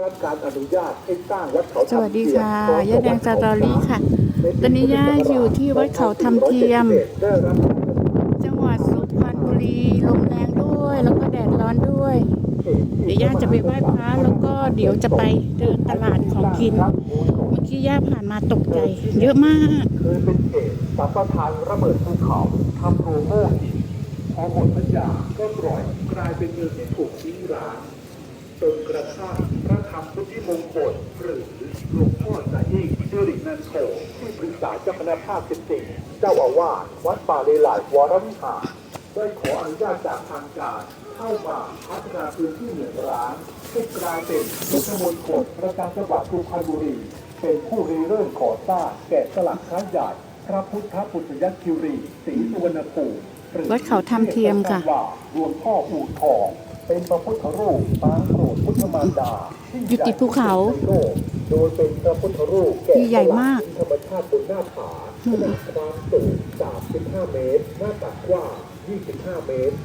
รับการอนุญาตให้สร้างวัดเขาสวัสดีค่ะย่าแดงสตอรี่ค่ะ ตอนนี้ย่าอยู่ที่วัดเขาธรรมเทียมได้รับจังหวัดสุพรรณบุรีลมแรงด้วย แล้วก็แดดร้อนด้วย เดี๋ยวย่าจะไปไหว้พระแล้วก็เดี๋ยวจะไปเดินตลาดของกิน เมื่อกี้ย่าผ่านมาตกใจ เยอะมากเคยเป็นเขตสัมปทานระเบิดภูเขาทำโรงโม่หินพอหมดสัญญาก็ปล่อยกลายเป็นเมืองที่ถูกทิ้งร้างจนกระทั่งพระ ธรรมพุทธิมงคลหรือหลวงพ่อสายยิ่งสิรินันโทที่ปรึกษาเจ้าคณะภาคสิบสี่เจ้าอาวาสวัดป่าเลไลวรวิหารได้ขออนุญาตจากทางการ เข้ามาพัฒนาพื้นที่เหนือร้างให้กลายเป็นพุทธมณฑลประจำจังหวัดสุพรรณบุรี เป็นผู้ริเริ่มก่อสร้างแกะสลักครั้งใหญ่พระพุทธปุตยคิรีศรีสุวรรณภูมิหรือวัดเขาธรรมเทียมค่ะรีกว่าหลวงพ่ออู่ทอง เป็นพระพุทธรูปปางโปรดพุทธมารดาที่อยู่ติดภูเขาใหญ่ที่สุดในโลกโดยเป็นพระพุทธรูปแกะที่ใหญ่มากธรรมชาติบนหน้าผาขนาดความสูง 35 เมตร หน้าตักกว้าง 25 เมตร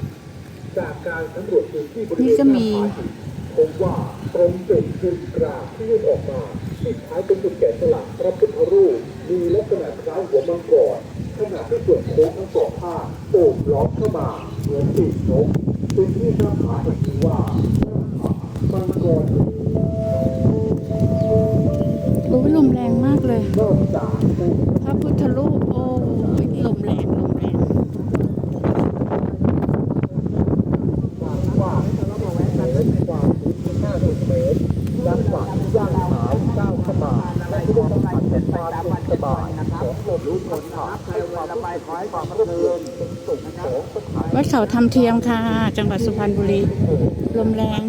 จากการสำรวจพื้นที่บริเวนี่ณก็หมีน้าผาหินพบว่าตรงจุดจุดกราบที่ยื่นออกมาที่คล้ายเป็นจุดแกะสลักพระพุทธรูปมีลักษณะคล้ายหัวมังกรขณะที่ส่วนโค้งทั้งสองข้างโอบล้อมเข้ามาเหมือนปีกนก ป็นที่หน้าผาแห่งนี้ว่ามังกรโอ้ยลมแรงมากเลย พระพุทธรูปโอ้ย วัดเขาทำเทียมค่ะ จังหวัดสุพรรณบุรี ลมแรง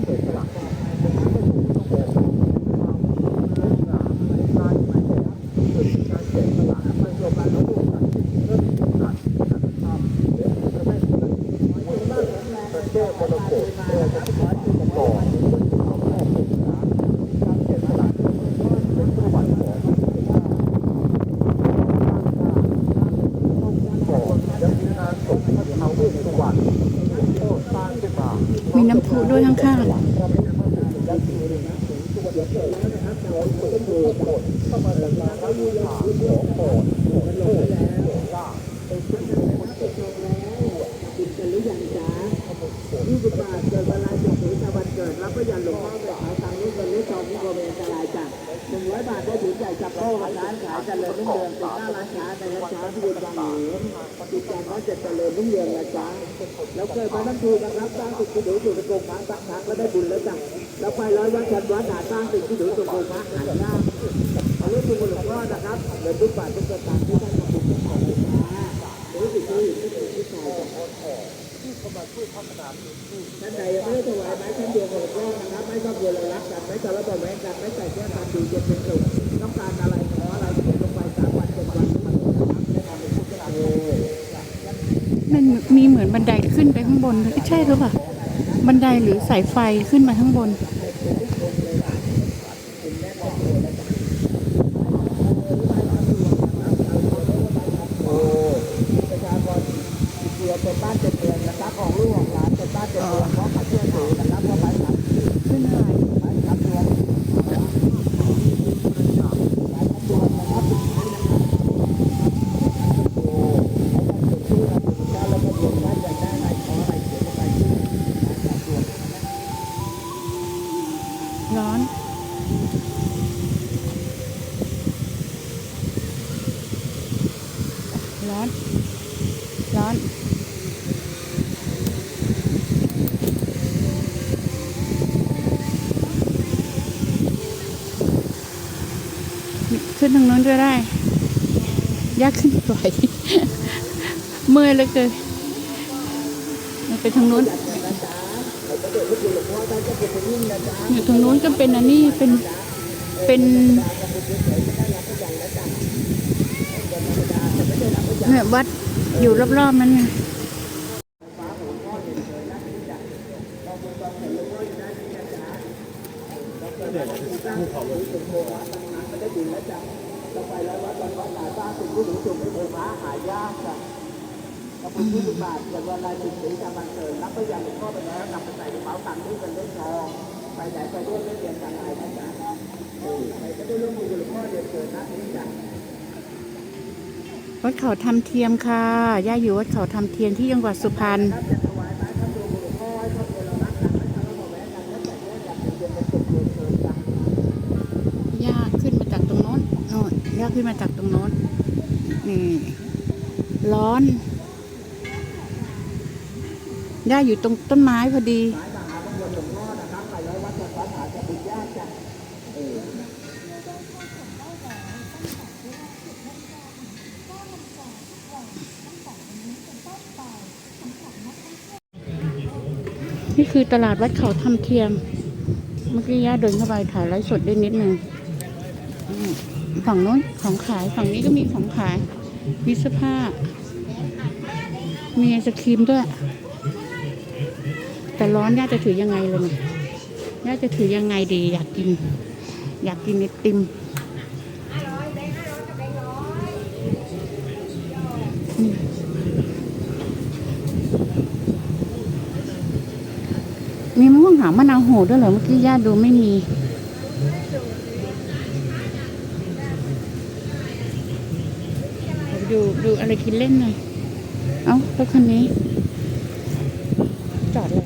ข้างๆยี่สิบบาทเกิดเวลาจุดถึงวันเกิดแล้วก็ยันหลงเข้าไปขายตามนี้เงินนี้ทองที่โกเมนตรา ญ่จับโต้ร้านขายเจริญรุ่งเรืองติดหน้าร้านค้าในร้านค้าที่ยืนบางเหนือติดการร้านเจ็ดเจริญรุ่งเรืองนะจ๊ะแล้วเกิดมาทั้งทีนะครับสร้างสิ่งที่ดูถูกโปรงพระสักพักแล้วได้บุญแล้วจ้ะแล้วไปร้อยวัดชันวัดหาสร้างสิ่งที่ดูถูกโปรงพระหายากเอาเรื่องคุณหลวงพ่อนะครับเงินทุกบาททุกสตางค์ที่ท่านทำบุญให้ของคุณนะรู้สึกที่ที่เป็นที่ชายจ้ะท่านใดยังไม่ได้ถวายไม้ท่านเดียวของหลวงพ่อนะครับไม่ต้องเวลารักกันไม่ทะเลาะเบาะแว้งกันไม่ใส่แก้ความดีจะเป็นสุข ต้องการอะไรขออะไรเขียนลงไปสามวันเจ็ดวันมันนะครับได้ทำเป็นพุทธคุณมันมีเหมือนบันไดขึ้นไปข้างบนด้วยใช่หรือเปล่าบันไดหรือสายไฟขึ้นมาข้างบนประชากรเรือเป็นบ้านเป็นเมืองนะครับของลูกของหลานเป็นบ้านเป็นเมืองเพราะเขาเชื่อถือนะครับว่าใบ ร้อน ร้อน ร้อนขึ้นทางนู้นด้วยได้ ยากขึ้นไหวเมื่อยเลยเกินไปทางนู้น อยู่ตรงนู้นก็เป็นอันนี้เป็นเป็นเนี่ยวัดอยู่รอบๆนั้นไงเราไปแล้ววัดวันวันหลายบ้านเป็น ผู้ถือจุดไม่เคยม้าหายากจ้ะกระปุกยี่สิบบาทเกิดวันลายสิบสีจำวันเกิดรับไปยังหลวงพ่อไปแล้วนำไปใส่กระเป๋าตังค์ด้วยกันเล่นทองไปไหนไปด้วยเล่นเรียนกันไหนนะวัดเขาทำเทียมค่ะ ย่าอยู่วัดเขาทำเทียมที่จังหวัดสุพรรณย่าขึ้นมาจากตรงโน้นโน่นย่าขึ้นมาจากตรงโน้น นี่ ร้อน ย่าอยู่ตรงต้นไม้พอดีนี่คือตลาดวัดเขาทำเทียม เมื่อกี้ย่าเดินเข้าไปถ่ายไลฟ์สดได้นิดนึงฝั่งโน้นของขายฝั่งนี้ก็มีของขาย มีเสื้อผ้า มีไอศครีมด้วย แต่ร้อนย่าจะถือยังไงเลยย่าจะถือยังไงดี อยากกิน อยากกินไอติมมีมะม่วงหาวมะนาวโหด้วยเหรอเมื่อกี้ย่าดูไม่มีดูดูอะไรกินเล่นหน่อย เอ้ารถคันนี้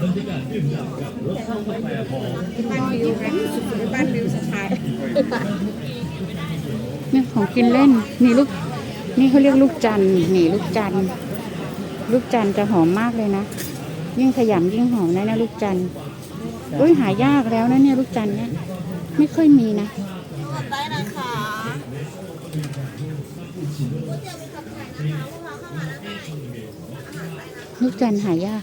ร้อนมากยอมรับเมื่อกี้ย่าเห็นมีกระเป๋าถักมีกระเป๋าถักด้วยเนี่ยของกินเล่นนี่ลูกนี่เขาเรียกลูกจันนี่ลูกจันลูกจันจะหอมมากเลยนะ ยิ่งขยำยิ่งหอมนะนะลูกจันทร์อุ้ยหายากแล้วนะเนี่ยลูกจันเนี่ยไม่ค่อยมีนะได้นะคะลูกจันหายาก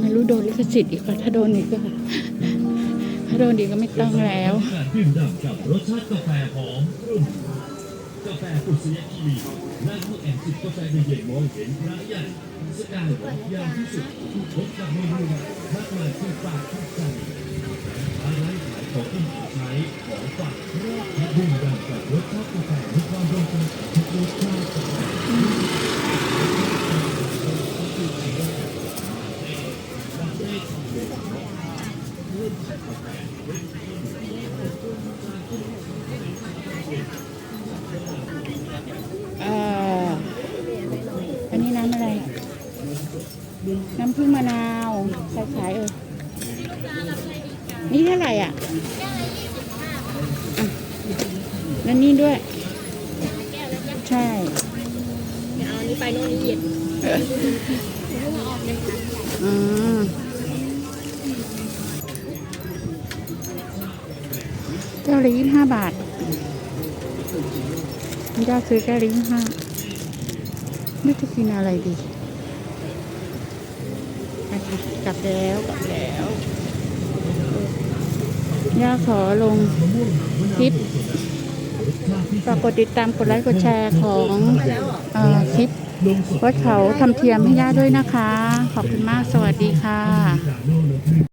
ไม่รู้โดนลิขสิทธิ์อีกว่ะถ้าโดนอีกก็ถ้าโดนอีกก็ไม่ต้องแล้วการดื่มด่ำกับรสชาติกาแฟหอมรุ่มกาแฟกุศยคีรีหน้าวแอนจิบกาแฟเย็นๆมองเห็นพระใหญ่สกายหอมยาวที่สุดพบกับเมนูมากมายที่ปากที่ใจ โน่นนี่เย็นอืมแก้วละยี่ห้าบาทย่าซื้อแก้วละยี่ห้าไม่จะกินอะไรดีอะกลับแล้วกลับแล้วย่าขอลงคลิปฝากกดติดตามกดไลค์กดแชร์ของอคลิป วัดเขาทำเทียมให้ย่าด้วยนะคะ ขอบคุณมากสวัสดีค่ะ